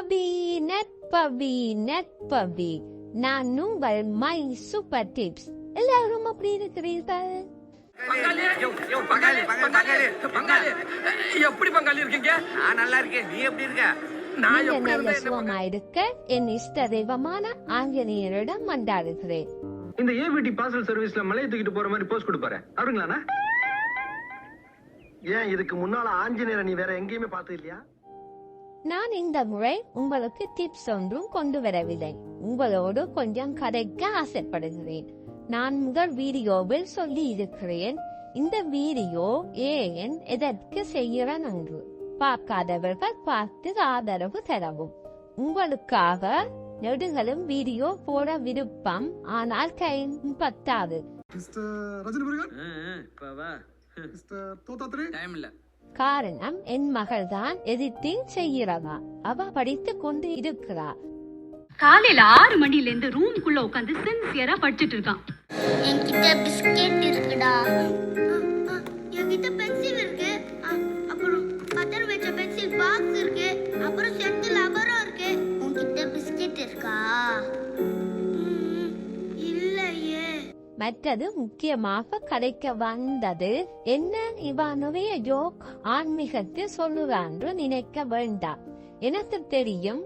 நட்பவி நட்பவி நட்பவி நான் உங்கள் my super tips. எல்லாரும் அப்படி இருக்கிறீர்கள்? பங்காளி யோ, யோ, பங்காளி, பங்காளி, பங்காளி. எப்படி பங்காளி இருக்கீங்க? நான் நல்லா இருக்கேன். நீ எப்படி இருக்க? நான் நீங்க எப்படி நல்ல இருந்தேன்? என்ன சுகமா இருக்க? என் இஷ்ட தெய்வமான ஆஞ்சநேயரிடம் மன்றாடுகிறேன். இந்த ஏவிடி பார்சல் சர்வீஸ்ல மலையை தூக்கிட்டு போற மாதிரி போஸ்ட் கொடுப்பாரு. அவருங்களாண்ணா? ஏன் இதுக்கு முன்னால ஆஞ்சநேயரை நீ வேற எங்கேயுமே பார்த்தது இல்லையா நான் இந்த முறை உங்களுக்கு டிப்ஸ் ஒன்றும் கொண்டு வரவில்லை. உங்களோடு கொஞ்சம் கதைக்க ஆசைப்படுகிறேன். நான் முதல் வீடியோவில் சொல்லி இருக்கிறேன். இந்த வீடியோ ஏன் எதற்கு செய்கிறேன் என்று பார்க்காதவர்கள் பார்த்து ஆதரவு தரவும். உங்களுக்காக நெடுகளும் வீடியோ போட விருப்பம் ஆனால் கையும் பத்தாது. Mister Rajini Murugan mister Thothathri time இல்ல. காரணம் என் மகள் தான் எடிட்டிங் செய்கிறதா அவ படித்துக் கொண்டு இருக்கிறார் காலையில ஆறு மணில இருந்து ரூம்குள்ள உட்காந்து சின்சியரா படிச்சிட்டு இருக்கான். என்கிட்ட பிஸ்கெட் இருக்குடா. மற்றது முக்கியமாக கதைக்க வந்தது என்ன? இவனுடைய ஜோக் ஆன்மீகத்தில் சொல்லுவான் என்று நினைக்க வேண்டாம். எனக்கு தெரியும்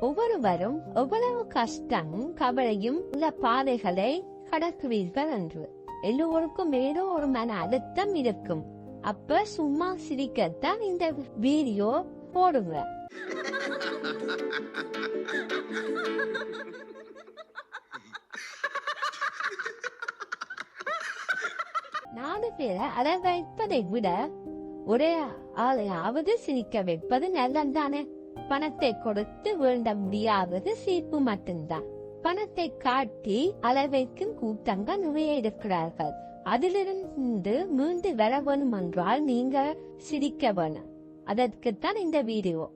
ஒவ்வொருவரும் எவ்வளவு கஷ்டம் கவலையும் உள்ள பாதைகளை கடக்குவீர்கள் என்று. எல்லோருக்கும் ஏதோ ஒரு மன அழுத்தம் இருக்கும். அப்ப சும்மா சிரிக்கத்தான் இந்த வீடியோ போடுங்க. பேரை அழ வைப்பதை விட ஒரே ஆளையாவது சிரிக்க வைப்பது நல்லதானே பணத்தை கொடுத்து வேண்ட முடியாவது சீப்பு மட்டும்தான். பணத்தை காட்டி அளவைக்கும் கூட்டங்கள் நிறைய இருக்கிறார்கள். அதிலிருந்து மீண்டு வர வேணும் என்றால் நீங்க சிரிக்க வேணும். அதற்குத்தான் இந்த வீடியோ.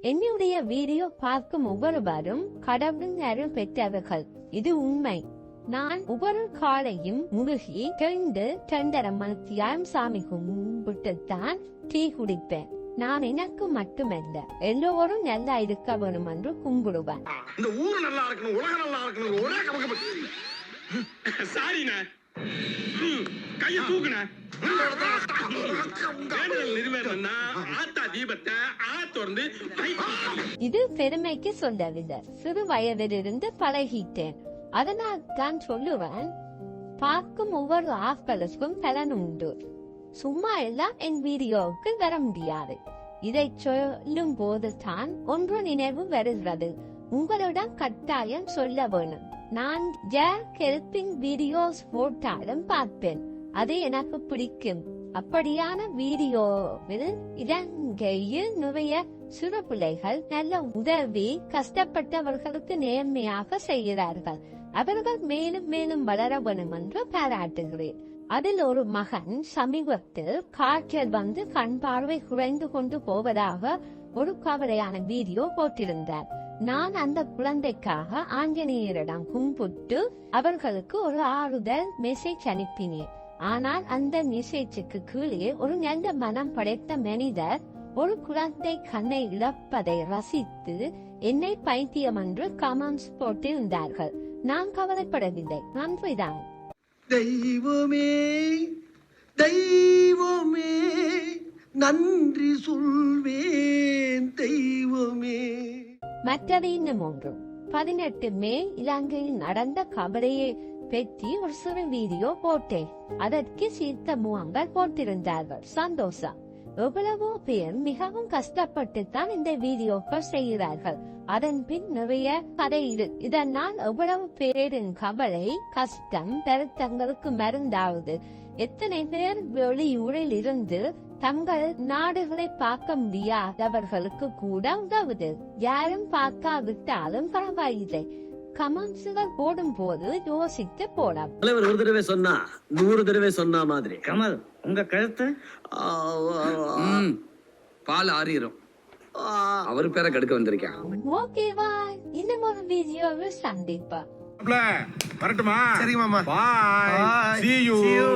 என்னுடைய வீடியோ பார்க்கும் ஒவ்வொருவரும் கடவுளின் அருள் பெற்றவர்கள். இது உண்மை. நான் ஒவ்வொரு காலையும் முழுகி கழிந்து டெண்டரை மணித்தியாயம் சாமி கும்பிட்டுத்தான் டீ குடிப்பேன். நான் எனக்கு மட்டுமல்ல எல்லோரும் நல்லா இருக்க வேணும் என்று கும்பிடுவேன். இந்த ஊர் நல்லா இருக்கணும் உலகம் நல்லா இருக்கணும் ஒரே கமக்கு சாரிண்ணே. கைய தூக்குன நிறைவேறா ஆத்தா தீபத்தை ஆ திறந்து இது பெருமைக்கு சொல்லவில்லை. சிறு வயதிலிருந்து பழகிட்டேன். அதனால் தான் சொல்லுவேன் பார்க்கும் ஒவ்வொரு ஆட்களுக்கும் பலன் உண்டு. சும்மா எல்லாம் என் வீடியோவுக்கு வர முடியாது. இதை சொல்லும் போது தான் ஒன்று நினைவு வருகிறது. உங்களிடம் கட்டாயம் சொல்ல வேணும். நான் ஜாக் ஹெல்பிங் வீடியோஸ் போட்டாலும் பார்ப்பேன். அது எனக்கு பிடிக்கும். அப்படியான வீடியோவில் இலங்கையில் நிறைய சிறு பிள்ளைகள் நல்ல உதவி கஷ்டப்பட்டவர்களுக்கு நேர்மையாக செய்கிறார்கள். அவர்கள் மேலும் மேலும் வளர வேண்டும் என்று பாராட்டுகிறேன். அதில் ஒரு மகன் சமீபத்தில் காய்ச்சல் வந்து கண் பார்வை குறைந்து கொண்டு போவதாக ஒரு கவலையான வீடியோ போட்டிருந்தார். நான் அந்த குழந்தைக்காக ஆஞ்சநேயரிடம் கும்பிட்டு அவர்களுக்கு ஒரு ஆறுதல் மெசேஜ் அனுப்பினேன். ஆனால் அந்த மெசேஜுக்கு கீழே ஒரு நல்ல மனம் படைத்த மனிதர் ஒரு குழந்தை கண்ணை இழப்பதை ரசித்து என்னை பைத்தியம் என்று கமெண்ட்ஸ் போட்டிருந்தார்கள். நான் கவலைப்படவில்லை. நன்றிதான் தெய்வமே தெய்வமே நன்றி சொல்வேன் தெய்வமே. மற்றது இன்னும் ஒன்று. பதினெட்டு மே இலங்கையில் நடந்த கபடியை பற்றி ஒரு சிறு வீடியோ போட்டேன். அதற்கு சீர்த்த முகங்கள் போட்டிருந்தார்கள். சந்தோஷம். எவ்வளவோ பேர் மிகவும் கஷ்டப்பட்டு தான் இந்த வீடியோக்கள் செய்கிறார்கள். அதன் பின் நிறைய கதை இரு இதனால் எவ்வளவு பேரின் கவலை கஷ்டம் பெருத்தங்களுக்கு மருந்தாவது. எத்தனை பேர் வெளியூரில் இருந்து தங்கள் நாடுகளை பார்க்க முடியாதவர்களுக்கு கூட உதவுது. யாரும் பார்க்காவிட்டாலும் பரவாயில்லை. கமெண்ட்ஸுகள் போடும் போது யோசித்து போட தலைவர் ஒரு தடவை சொன்னா நூறு தடவை சொன்னா மாதிரி. கமல் உங்க கழுத்து? ம். பால் ஆறிரும். ஆ. அவர் பேரை கெடுக்க வந்திருக்கேன். ஓகேவா இன்னும் ஒரு வீடியோவில் சந்திப்பா. வரட்டுமா? சரி மாமா. பாய் Bye. see you. See you.